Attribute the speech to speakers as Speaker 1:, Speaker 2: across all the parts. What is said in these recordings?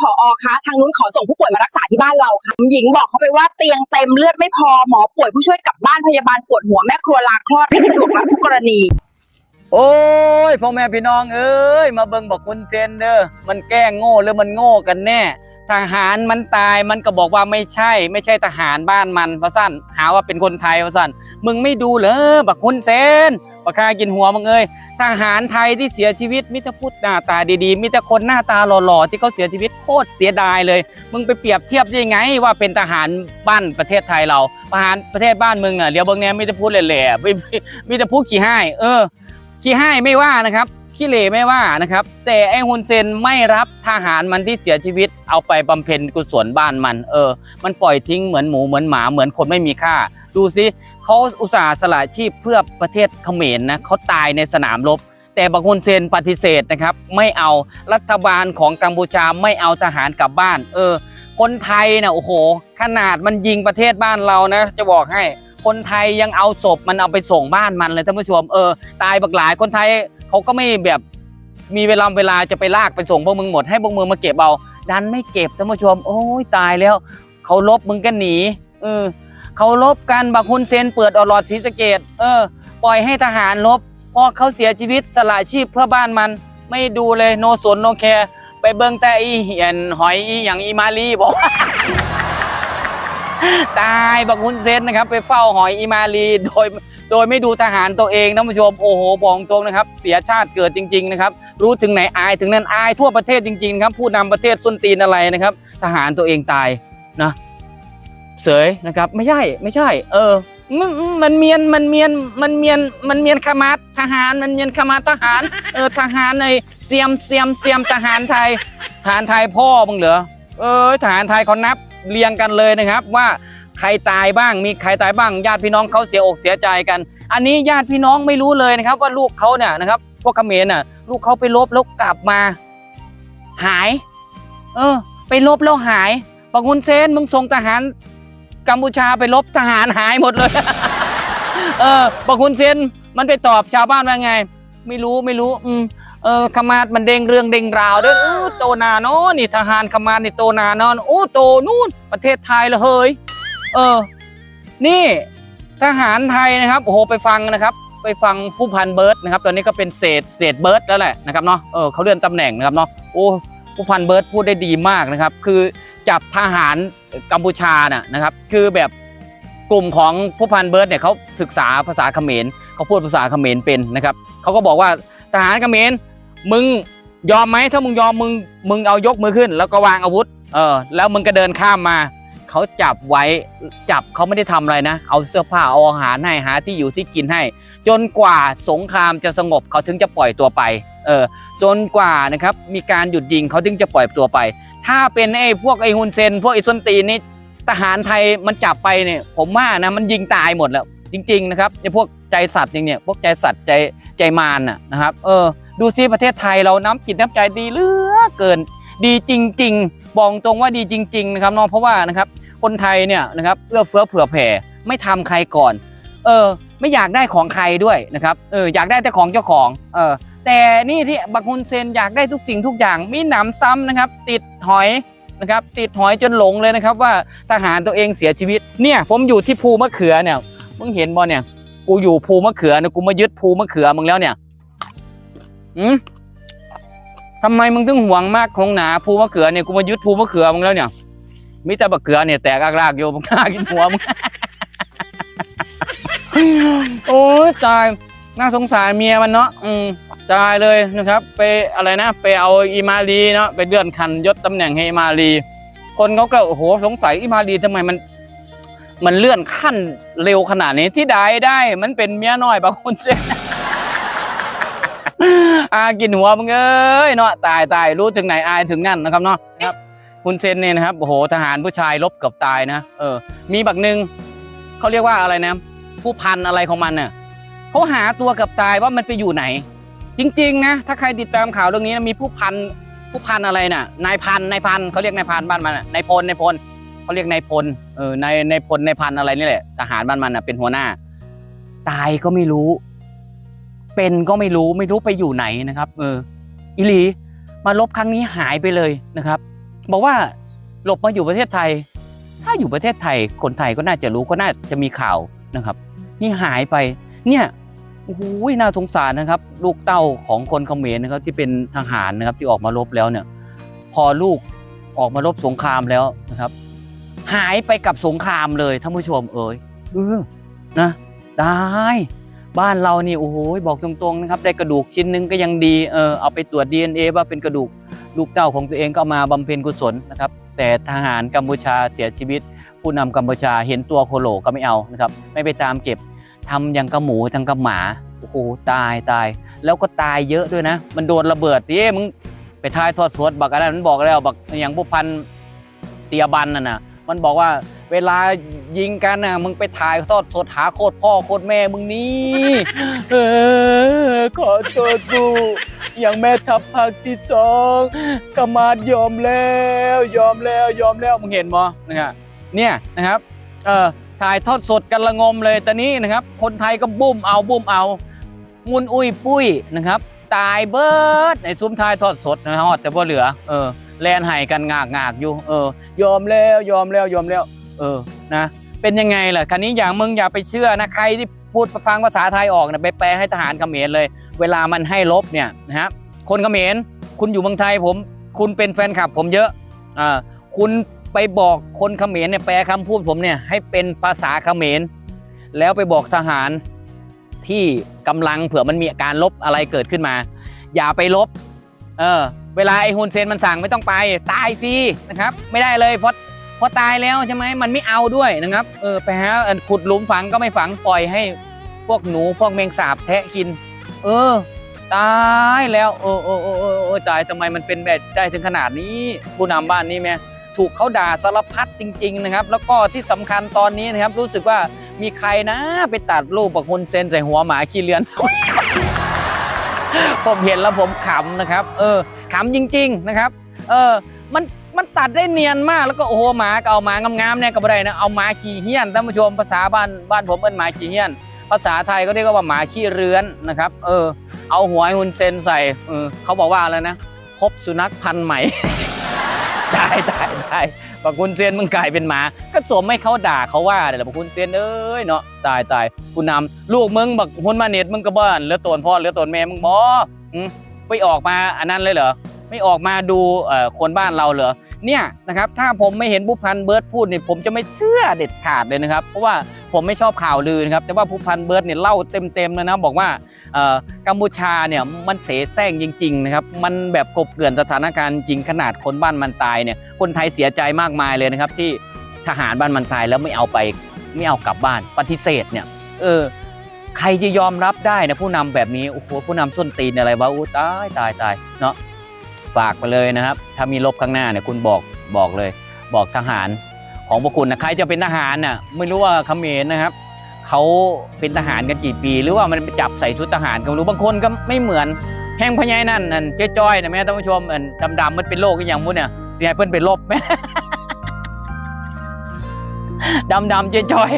Speaker 1: ผอคะทางนู้นขอส่งผู้ป่วยมารักษาที่บ้านเราค่ะหญิงบอกเขาไปว่าเตียงเต็มเลือดไม่พอหมอป่วยผู้ช่วยกลับบ้านพยาบาลปวดหัวแม่ครัวลาคลอดไม่สะดวกรับทุกกรณี
Speaker 2: โอ้ยพ่อแม่พี่น้องเอ้ยมาเบิ่งบอกคุณเซนเด้อมันแกล้งโง่หรือมันโง่กันแน่ทหารมันตายมันก็บอกว่าไม่ใช่ ไม่ใช่ทหารบ้านมันพระสั้นหาว่าเป็นคนไทยพระสั้นมึงไม่ดูเหรอบักคุณเซน ปากคากินหัวมึงเอ้ยทหารไทยที่เสียชีวิตมิตรพุทธหน้าตาดีๆมิตรคนหน้าตาหล่อๆ ที่เขาเสียชีวิตโคตรเสียดายเลย มึงไปเปรียบเทียบได้ยังไง ว่าเป็นทหารบ้านประเทศไทยเราทหารประเทศบ้านมึงน่ะเดี๋ยวบางแนมิตรพูดแหล่ๆมิตรพุทธขี้ให้เออขี้ให้ไม่ว่านะครับ ขี้เหร่ไม่ว่านะครับ แต่ไอ้ฮุนเซนไม่รับทหารมันที่เสียชีวิตเอาไปบำเพ็ญกุศลบ้านมัน เออ มันปล่อยทิ้งเหมือนหมูเหมือนหมาเหมือนคนไม่มีค่า ดูสิเขาอุตส่าห์สละชีพเพื่อประเทศเขมรนะเขาตายในสนามรบ แต่บางฮุนเซนปฏิเสธนะครับ ไม่เอารัฐบาลของกัมพูชาไม่เอาทหารกลับบ้าน เออ คนไทยนะโอ้โห ขนาดมันยิงประเทศบ้านเรานะ จะบอกให้คนไทยยังเอาศพมันเอาไปส่งบ้านมันเลยท่านผู้ชมเออตายบักหลายคนไทย เขาก็ไม่แบบมีเวลาเวลาจะไปลากไปส่งพวกมึงหมดให้พวกมึงมาเก็บเอาดันไม่เก็บท่านผู้ชม โอ้ยตายแล้วเขาลบมึงก็หนีเออเขาลบกันบักฮุนเซนเปิดอลอดศรีสะเกดเออ ปล่อยให้ทหารลบพอเขาเสียชีวิตสละชีพเพื่อบ้านมัน ไม่ดูเลยโนสนโนแคร์ไปเบิ่งแต่อีเหียนหอยอีอย่างอีมาลีบอกตายบักฮุนเซนนะครับ ไปเฝ้าหอยอีมาลีโดย โดยไม่ดูทหารตัวเองท่านผู้ชมโอ้โหบอกตรงนะครับ เสียชาติเกิดจริง ๆ นะครับ รู้ถึงไหนอายถึงนั้นอายทั่วประเทศจริง ๆ ครับ ผู้นำประเทศส้นตีนอะไรนะครับ ทหารตัวเองตายนะเสยนะครับ ไม่ใช่ไม่ใช่ เออมันเมียนมันเมียนมันเมียนมันเมียนขมัดทหารมันเมียนขมัดทหาร เออทหารในเสียมเสียมเสียมทหารไทยทหารไทยพ่อมึงเหรอเออทหารไทยเขานับเรียงกันเลยนะครับว่า ใครตายบ้าง มีใครตายบ้าง ญาติพี่น้องเขาเสียอกเสียใจกัน อันนี้ญาติพี่น้องไม่รู้เลยนะครับ ว่าลูกเขาเนี่ยนะครับพวกเขมรน่ะ ลูกเขาไปลบแล้วกลับมา หาย เออ ไปลบแล้วหายบองุนเซนมึงส่งทหารกัมพูชาไปลบทหารหายหมดเลย เออบองุนเซนมันไปตอบชาวบ้านว่าไง ไม่รู้ไม่รู้ อืมเออขมาดมันเด้งเรื่องเด้งราวเด้ออู้โตนาเนาะนี่ทหารขมาดนี่โตนาเนาะอู้โตนู่นประเทศไทยละเฮ้ย เออ นี่ทหารไทยนะครับโอ้โหไปฟังนะครับ ไปฟังผู้พันเบิร์ดนะครับ ตอนนี้ก็เป็นเศษเศษเบิร์ดแล้วแหละนะครับเนาะเออเขาเลื่อนตำแหน่งนะครับเนาะโอ้ผู้พันเบิร์ดพูดได้ดีมากนะครับ คือจับทหารกัมพูชาน่ะนะครับ คือแบบกลุ่มของผู้พันเบิร์ดเนี่ยเขาศึกษาภาษาเขมรเขาพูดภาษาเขมรเป็นนะครับเขาก็บอกว่าทหารเขมรมึงยอมไหมถ้ามึงยอมมึงมึงเอายกมือขึ้น แล้วก็วางอาวุธเออแล้วมึงก็เดินข้ามมา เขาจับไว้จับเขาไม่ได้ทำอะไรนะ เอาเสื้อผ้าเอาอาหารให้หาที่อยู่ที่กินให้ จนกว่าสงครามจะสงบเขาถึงจะปล่อยตัวไปเออจนกว่านะครับมีการหยุดยิงเขาถึงจะปล่อยตัวไป ถ้าเป็นไอ้พวกไอ้ฮุนเซน พวกไอ้ส้นตีนนี่ทหารไทยมันจับไปเนี่ยผมว่านะมันยิงตายหมดแล้ว จริง ๆ นะครับไอ้พวกใจสัตว์อย่างเนี่ยพวกใจสัตว์ใจใจมารนะนะครับเออดูซิประเทศไทยเราน้ำจิตน้ำใจดีเหลือเกิน ดีจริง ๆ บอกตรงว่าดีจริง ๆ นะครับน้องเพราะว่านะครับ คนไทยเนี่ยนะครับเอื้อเฟื้อเผื่อแผ่ ไม่ทำใครก่อน เออ ไม่อยากได้ของใครด้วยนะครับ เออ อยากได้แต่ของเจ้าของ เออ แต่นี่ที่บักฮุนเซนอยากได้ทุกสิ่งทุกอย่าง มีหนำซ้ำนะครับ ติดหอยนะครับ ติดหอยจนหลงเลยนะครับ ว่าทหารตัวเองเสียชีวิต เนี่ย ผมอยู่ที่ภูมะเขือเนี่ย มึงเห็นบ่เนี่ย กูอยู่ภูมะเขือเนี่ยกูมายึดภูมะเขือมึงแล้วเนี่ยอืมทำไมมึงถึงห่วงมากของหนาภูมะเขือเนี่ย กูมายึดภูมะเขือมึงแล้วเนี่ย มิต่บักเขือเนี่ยแตกรากๆอยู่มึงกล้ากินหัวมึงโอ้ยตายน่าสงสารเมียมันเนาะอืมตายเลยนะครับ ไปอะไรนะ ไปเอาอีมาลีเนาะไปเลื่อนคันยศตำแหน่งให้อีมาลีคนเขาก็โอ้โหสงสัยอีมาลีทำไมมัน มันเลื่อนขั้นเร็วขนาดนี้ที่ใดได้ มันเป็นเมียน้อยบางคนเสียอากินหัวมึงเอ้ยเนาะตายตายรู้ถึงไหนอายถึงนั่นนะครับเนาะครับ คุณเซนเนี่ยนะครับโอ้โหทหารผู้ชายลบเกือบตายนะเออ มีบักหนึ่งเขาเรียกว่าอะไรนะ ผู้พันอะไรของมันเนี่ยเขาหาตัวเกือบตายว่ามันไปอยู่ไหน จริง ๆ นะ ถ้าใครติดตามข่าวเรื่องนี้นะมีผู้พันผู้พันอะไรน่ะนายพันนายพันเขาเรียกนายพันบ้านมันน่ะนายพลนายพลเขาเรียกนายพลเออนายนายพลนายพันอะไรนี่แหละทหารบ้านมันน่ะเป็นหัวหน้า ตายก็ไม่รู้ เป็นก็ไม่รู้ไม่รู้ไปอยู่ไหนนะครับ เอออิลีมาลบครั้งนี้หายไปเลยนะครับ บอกว่าหลบมาอยู่ประเทศไทย ถ้าอยู่ประเทศไทยคนไทยก็น่าจะรู้ก็น่าจะมีข่าวนะครับ นี่หายไปเนี่ยโอ้โหน่าสงสารนะครับ ลูกเต้าของคนเขมรนะครับที่เป็นทหารนะครับที่ออกมารบแล้วเนี่ย พอลูกออกมารบสงครามแล้วนะครับ หายไปกับสงครามเลยท่านผู้ชมเอ่ยเออนะได้บ้านเรานี่โอ้โหบอกตรงๆนะครับ ได้กระดูกชิ้นหนึงก็ยังดีเออเอาไปตรวจ DNA ว่าเป็นกระดูก ลูกเต้าของตัวเองก็มาบำเพ็ญกุศลนะครับ แต่ทหารกัมพูชาเสียชีวิต ผู้นำกัมพูชาเห็นตัวโคโลก็ไม่เอานะครับ ไม่ไปตามเก็บทำอย่างกับหมูทางกับหมาโอ้โหตายตาย แล้วก็ตายเยอะด้วยนะ มันโดนระเบิดเอ๊มึงไปทายทอดสวดบักอะไรมันบอกแล้วบักอย่างผู้พันเตียบันน่ะนะมันบอกว่าเวลายิงกันน่ะมึงไปถ่ายทอดสดหาโคตรพ่อโคตรแม่มึงนี่เออขอโทษกู อย่างแม่ทัพภาคที่สองกมาดยอมแล้ว ยอมแล้วยอมแล้วมึงเห็นบ่นะครับเนี่ยนะครับเออถ่ายทอดสดกันละงมเลยตอนนี้นะครับ คนไทยก็บุ้มเอาบุ้มเอามุนอุ้ยปุ้ยนะครับ ตายเบิร์ดในซุ้มทายทอดสดนะฮะแต่บ่เหลือเออแลนไห้กันงากงากอยู่เออยอมแล้วยอมแล้วยอมแล้ว เออนะเป็นยังไงล่ะคันนี้อย่างมึงอย่าไปเชื่อนะใครที่ พูดฟังภาษาไทยออกนะไปแปลให้ทหารเขมรเลย เวลามันให้ลบเนี่ยนะฮะคนเขมรคุณอยู่เมืองไทยผม คุณเป็นแฟนคลับผมเยอะอ่าคุณไปบอกคนเขมรเนี่ยแปลคำพูดผมเนี่ยให้เป็นภาษาเขมร แล้วไปบอกทหารที่กำลังเผื่อมันมีการลบอะไรเกิดขึ้นมา อย่าไปลบเออเวลาไอ้ฮุนเซนมันสั่งไม่ต้องไปตายฟรีนะครับ ไม่ได้เลยเพราะ พราะตายแล้วใช่ไหมมันไม่เอาด้วยนะครับเออไปหาขุดหลุมฝังก็ไม่ฝังปล่อยให้พวกหนูพวกแมงสาบแทะกิน เออ ตายแล้ว โอ้โอ้โอ้โอ้ตายทำไมมันเป็นแบบได้ถึงขนาดนี้ ผู้นำบ้านนี้แม่ถูกเขาด่าสารพัดจริง ๆ นะครับ แล้วก็ที่สำคัญตอนนี้นะครับ รู้สึกว่ามีใครนะไปตัดรูปปักฮุนเซนใส่หัวหมาขี้เลือนผมเห็นแล้วผมขำนะครับ เออขำจริง ๆนะครับ เออมัน มันตัดได้เนียนมากแล้วก็โอ้โหหมาก็เอาหมางามๆเนี่ยก็ไม่ได้นะเอาหมาขี่เหี้ยนท่านผู้ชมภาษาบ้านบ้านผมเอิ้นหมาขี่เหี้ยน ภาษาไทยก็เรียกว่าหมาขี้เรือนนะครับ เออ เอาหัวห้ฮุนเซนใส่เออเขาบอกว่าอะไรนะพบสุนัขพันธุ์ใหม่ ได้ได้ได้บอกคุณเซนมึงกลายเป็นหมา ก็สวมให้เขาด่าเขาว่าเดี๋ยวบอกคุณเซนเอ้ยเนาะตายตายคุณนำลูกมึงบอกหุนมาเน็ตมึงก็บ้านเหลือตนพ่อเหลือตนแม่มึงบอมไปออกมาอันนั้นเลยเหรอ ไม่ออกมาดูคนบ้านเราเหรอเนี่ยนะครับถ้าผมไม่เห็นผู้พันเบิร์ดพูดเนี่ยผมจะไม่เชื่อเด็ดขาดเลยนะครับ เพราะว่าผมไม่ชอบข่าวลือนะครับ แต่ว่าผู้พันเบิร์ดเนี่ยเล่าเต็มๆเลยนะบอกว่ากัมพูชาเนี่ยมันเสแสร้งจริงๆนะครับมันแบบกบเกลื่อนสถานการณ์จริงขนาดคนบ้านมันตายเนี่ยคนไทยเสียใจมากมายเลยนะครับ ที่ทหารบ้านมันตายแล้วไม่เอาไปไม่เอากลับบ้านปฏิเสธเนี่ยเออใครจะยอมรับได้นะผู้นำแบบนี้โอ้โหผู้นำส้นตีนอะไรวะอู้ตายตายตายเนาะ ฝากไปเลยนะครับ ถ้ามีลบข้างหน้าเนี่ยคุณบอกบอกเลย บอกทหารของพวกคุณนะใครจะเป็นทหารน่ะไม่รู้ว่าเขมรนะครับเขาเป็นทหารกันกี่ปี หรือว่ามันไปจับใส่ชุดทหารก็ไม่รู้บางคนก็ไม่เหมือนแห้งพญายนั่นนั่นเจ๊จ้อยนะแม่ท่านผู้ชมอันดำๆมันเป็นโรคอีกอย่างมุ้นเนี่ยเสียเพิ่อนเป็นลบไหมดำๆเจ๊จ้อย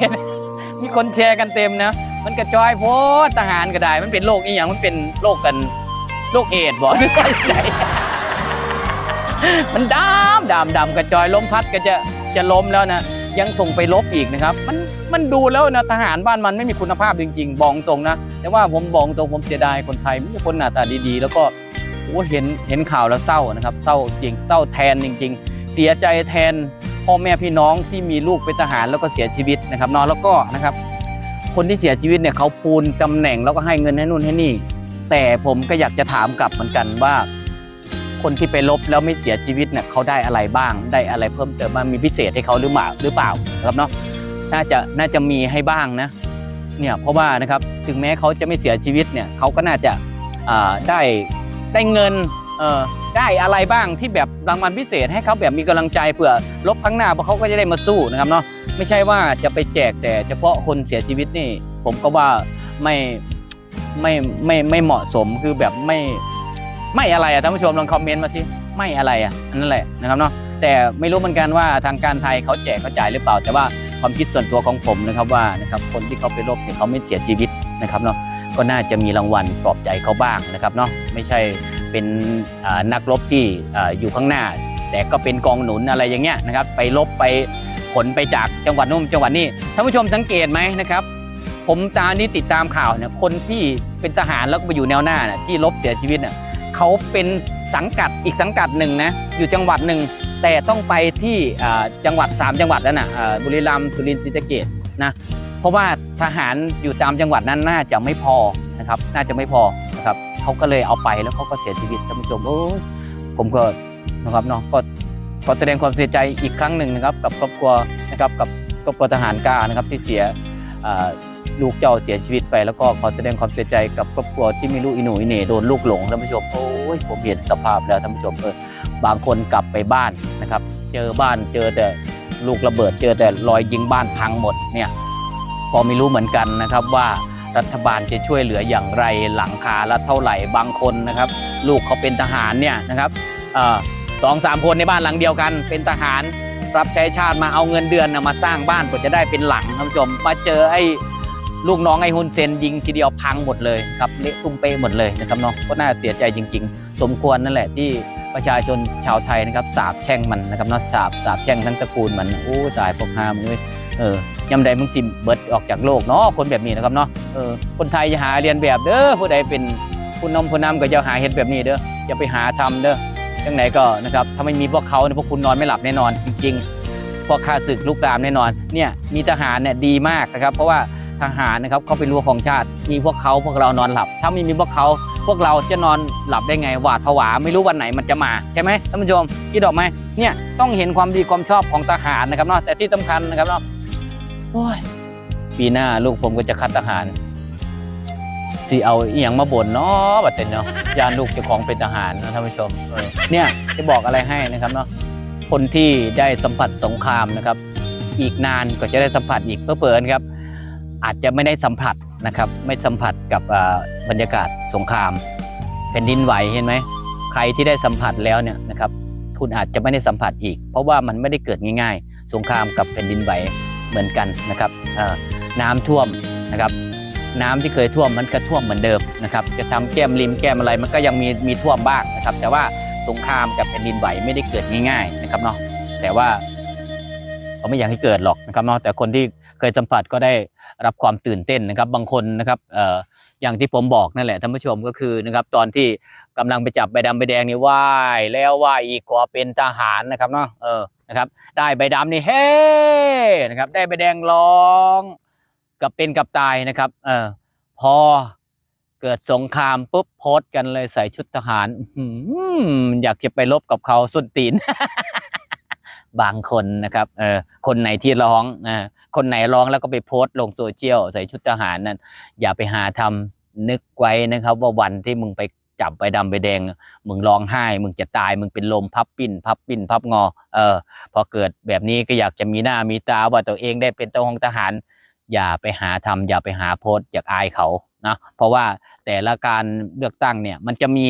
Speaker 2: มีคนแชร์กันเต็มนะมันกระจอยโพดทหารก็ได้ มันเป็นโรคอีกอย่างมันเป็นโรคกันโรคเอดบอกหรือว่าใจ มันดำดำดำกระจอยล้มพัดก็จะจะล้มแล้วนะ ยังส่งไปลบอีกนะครับ มันมันดูแล้วนะทหารบ้านมันไม่มีคุณภาพจริง ๆ บอกตรงนะ แต่ว่าผมบอกตรงผมเสียดายคนไทยไม่คนหน้าตาดีๆ แล้วก็โอ้เห็นเห็นข่าวแล้วเศร้านะครับ เศร้าจริงเศร้าแทนจริง ๆ เสียใจแทนพ่อแม่พี่น้องที่มีลูกเป็นทหารแล้วก็เสียชีวิตนะครับนอนแล้วก็นะครับ คนที่เสียชีวิตเนี่ยเขาปูนตำแหน่งแล้วก็ให้เงินให้นู่นให้นี่ แต่ผมก็อยากจะถามกลับเหมือนกันว่า คนที่ไปลบแล้วไม่เสียชีวิตเนี่ยเขาได้อะไรบ้าง ได้อะไรเพิ่มเติมบ้างมีพิเศษให้เขาหรือเปล่าหรือเปล่านะครับเนาะน่าจะน่าจะมีให้บ้างนะเนี่ยเพราะว่านะครับถึงแม้เขาจะไม่เสียชีวิตเนี่ยเขาก็น่าจะได้ได้เงินได้อะไรบ้างที่แบบรางวัลพิเศษให้เขาแบบมีกำลังใจเผื่อลบครั้งหน้าเพราะเขาก็จะได้มาสู้นะครับเนาะไม่ใช่ว่าจะไปแจกแต่เฉพาะคนเสียชีวิตนี่ ผมก็ว่าไม่ไม่ไม่ไม่เหมาะสมคือแบบไม่ ไม่อะไรอะท่านผู้ชมลองคอมเมนต์มาสิไม่อะไรอะนั่นแหละนะครับเนาะแต่ไม่รู้เหมือนกันว่าทางการไทยเขาแจกเขาจ่ายหรือเปล่า แต่ว่าความคิดส่วนตัวของผมนะครับว่านะครับคนที่เขาไปรบเนี่ยเขาไม่เสียชีวิตนะครับเนาะก็น่าจะมีรางวัลปลอบใจเขาบ้างนะครับเนาะไม่ใช่เป็นนักรบที่อยู่ข้างหน้า แต่ก็เป็นกองหนุนอะไรอย่างเงี้ยนะครับ ไปลบไปขนไปจากจังหวัดนู้นจังหวัดนี้ท่านผู้ชมสังเกตไหมนะครับ ผมตานี้ติดตามข่าวเนี่ยคนที่เป็นทหารแล้วก็ไปอยู่แนวหน้าน่ะที่ลบเสียชีวิตเนี่ย เขาเป็นสังกัดอีกสังกัดหนึ่งนะอยู่จังหวัดหนึ่งแต่ต้องไปที่จังหวัด 3 จังหวัดแล้วนะบุรีรัมย์สุรินทร์ศรีสะเกษนะเพราะว่าทหารอยู่ตามจังหวัดนั้นน่าจะไม่พอนะครับน่าจะไม่พอนะครับเขาก็เลยเอาไปแล้วเขาก็เสียชีวิตท่านผู้ชมโอ้ผมก็นะครับเนาะก็ขอแสดงความเสียใจอีกครั้งหนึ่งนะครับ กับครอบครัวนะครับกับครอบครัวทหารก้านะครับที่เสียอ ลูกเจ้าเสียชีวิตไปแล้วก็ขอแสดงความเสียใจกับครอบครัวที่มีลูกอีหนูอีเหน่โดนลูกหลงท่านผู้ชมโอ้ยผมเห็นสภาพแล้วท่านผู้ชมเออบางคนกลับไปบ้านนะครับ เจอบ้านเจอแต่ลูกระเบิด เจอแต่รอยยิงบ้านพังหมดเนี่ยก็ไม่รู้เหมือนกันนะครับว่ารัฐบาลจะช่วยเหลืออย่างไรหลังคาละเท่าไหร่บางคนนะครับ ลูกเขาเป็นทหารเนี่ยนะครับสองสามคนในบ้านหลังเดียวกันเป็นทหารรับใช้ชาติมาเอาเงินเดือนนะมาสร้างบ้านก็จะได้เป็นหลังท่านผู้ชมมาเจอไอ้ ลูกน้องไอ้ฮุนเซนยิงทีเดียวพังหมดเลยครับเละตุ้มเป้หมดเลยนะครับเนาะก็น่าเสียใจจริง ๆ สมควรนั่นแหละที่ประชาชนชาวไทยนะครับสาบแช่งมันนะครับเนาะสาบสาบแช่งทั้งตระกูลมันโอ้ตายพวกฮามเอ้ยเออยำใดมึงจิมเบิดออกจากโลกเนาะคนแบบนี้นะครับเนาะเออคนไทยอย่าหาเรียนแบบเด้อผู้ใดเป็นผู้นำผู้นำก็อย่าหาเฮ็ดแบบนี้เด้ออย่าไปหาทำเด้อยังไงก็นะครับถ้าไม่มีพวกเขาเนี่ยพวกคุณนอนไม่หลับแน่นอนจริงๆพวกข้าศึกลุกรามแน่นอนเนี่ยมีทหารเนี่ยดีมากนะครับ เพราะว่า ทหารนะครับเขาเป็นรั้วของชาติ มีพวกเขาพวกเรานอนหลับ ถ้าไม่มีพวกเขาพวกเราจะนอนหลับได้ไงหวาดผวาไม่รู้วันไหนมันจะมาใช่ไหมท่านผู้ชมคิดออกไหมเนี่ยต้องเห็นความดีความชอบของทหารนะครับเนาะแต่ที่สำคัญนะครับเนาะโอ้ยปีหน้าลูกผมก็จะคัดทหารสิเอาเอียงมาบ่นเนาะบัดเต็นเนาะยานลูกจ้าของเป็นทหารนะท่านผู้ชมเนี่ยจะบอกอะไรให้นะครับเนาะคนที่ได้สัมผัสสงครามนะครับ อีกนานก็จะได้สัมผัสอีกเพื่อเปิดครับ อาจจะไม่ได้สัมผัสนะครับ ไม่สัมผัสกับบรรยากาศสงครามแผ่นดินไหวเห็นไหมใครที่ได้สัมผัสแล้วเนี่ยนะครับ คุณอาจจะไม่ได้สัมผัสอีก เพราะว่ามันไม่ได้เกิดง่าย ๆ สงครามกับแผ่นดินไหวเหมือนกันนะครับน้ำท่วมนะครับน้ำที่เคยท่วมมันก็ท่วมเหมือนเดิมนะครับจะทำแก้มริมแก้มอะไรมันก็ยังมีมีท่วมบ้างนะครับ แต่ว่าสงครามกับแผ่นดินไหวไม่ได้เกิดง่ายๆนะครับเนาะแต่ว่าเขาไม่อยากให้เกิดหรอกนะครับเนาะแต่คนที่เคยสัมผัสก็ได้ รับความตื่นเต้นนะครับ บางคนนะครับอย่างที่ผมบอกนั่นแหละท่านผู้ชมก็คือนะครับ ตอนที่กำลังไปจับใบดำใบแดงนี่ว่ายแล้วว่ายอีกกว่าเป็นทหารนะครับเนาะเออนะครับ ได้ใบดำนี่เฮ้นะครับ ได้ใบแดงร้องกับเป็นกับตายนะครับ เออพอเกิดสงครามปุ๊บโพสกันเลยใส่ชุดทหารอื้อหืออยากจะไปลบกับเขาสุดตีน บางคนนะครับ เออคนไหนที่ร้องนะ คนไหนร้องแล้วก็ไปโพสต์ลงโซเชียลใส่ชุดทหารนั่นอย่าไปหาทำนึกไว้นะครับ ว่าวันที่มึงไปจับใบดำใบแดง มึงร้องไห้ มึงจะตาย มึงเป็นลมพับปิ้น พับปิ้น พับงอ เออ พอเกิดแบบนี้ก็อยากจะมีหน้ามีตาว่าตัวเองได้เป็นเจ้าของทหาร อย่าไปหาทำอย่าไปหาโพสต์อยากอายเขานะเพราะว่าแต่ละการเลือกตั้งเนี่ย มันจะมี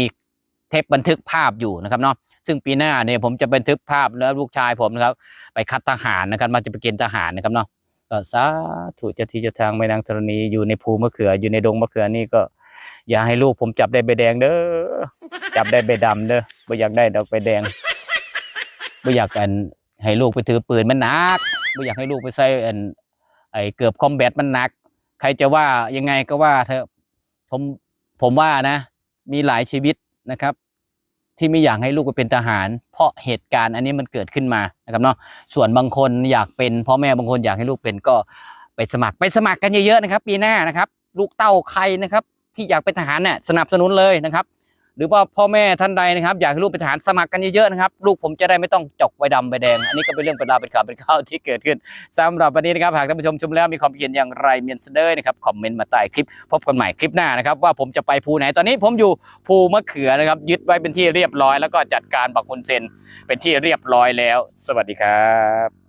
Speaker 2: เทปบันทึกภาพอยู่นะครับเนาะซึ่งปีหน้าเนี่ยผมจะบันทึกภาพแล้วลูกชายผมนะครับ ไปคัดทหารนะครับมาจะไปเกณฑ์ทหารนะครับเนาะ ก็สาธุเจ้าที่เจ้าทางแม่นางธรณีอยู่ในภูมะเขือ อยู่ในดงมะเขือนี่ก็ อย่าให้ลูกผมจับได้ใบแดงเด้อจับได้ใบดำเด้อไม่อยากได้ดอกใบแดงไม่อยากอันให้ลูกไปถือปืนมันหนักไม่อยากให้ลูกไปใส่อันไอเกือบคอมแบทมันหนัก ใครจะว่ายังไงก็ว่าเถอะผมผมว่านะ มีหลายชีวิตนะครับ ที่ไม่อยากให้ลูกไปเป็นทหาร เพราะเหตุการณ์อันนี้มันเกิดขึ้นมานะครับเนาะส่วนบางคนอยากเป็นพ่อแม่บางคนอยากให้ลูกเป็นก็ไปสมัครไปสมัครกันเยอะๆนะครับ ปีหน้านะครับ ลูกเต้าใครนะครับที่อยากเป็นทหารเนี่ยสนับสนุนเลยนะครับ หรือว่าพ่อแม่ท่านใดนะครับ อยากให้ลูกเป็นทหารสมัครกันเยอะๆนะครับ ลูกผมจะได้ไม่ต้องจกใบดำใบแดง อันนี้ก็เป็นเรื่องเป็นราวเป็นข่าวเป็นข่าวที่เกิดขึ้นสำหรับวันนี้นะครับหากท่านผู้ชมชมแล้วมีความคิดเห็นอย่างไรเมียนเสนอนะครับคอมเมนต์มาใต้คลิป พบกันใหม่คลิปหน้านะครับ ว่าผมจะไปภูไหนตอนนี้ผมอยู่ภูมะเขือนะครับ ยึดไว้เป็นที่เรียบร้อย แล้วก็จัดการบักคุนเซนเป็นที่เรียบร้อยแล้ว สวัสดีครับ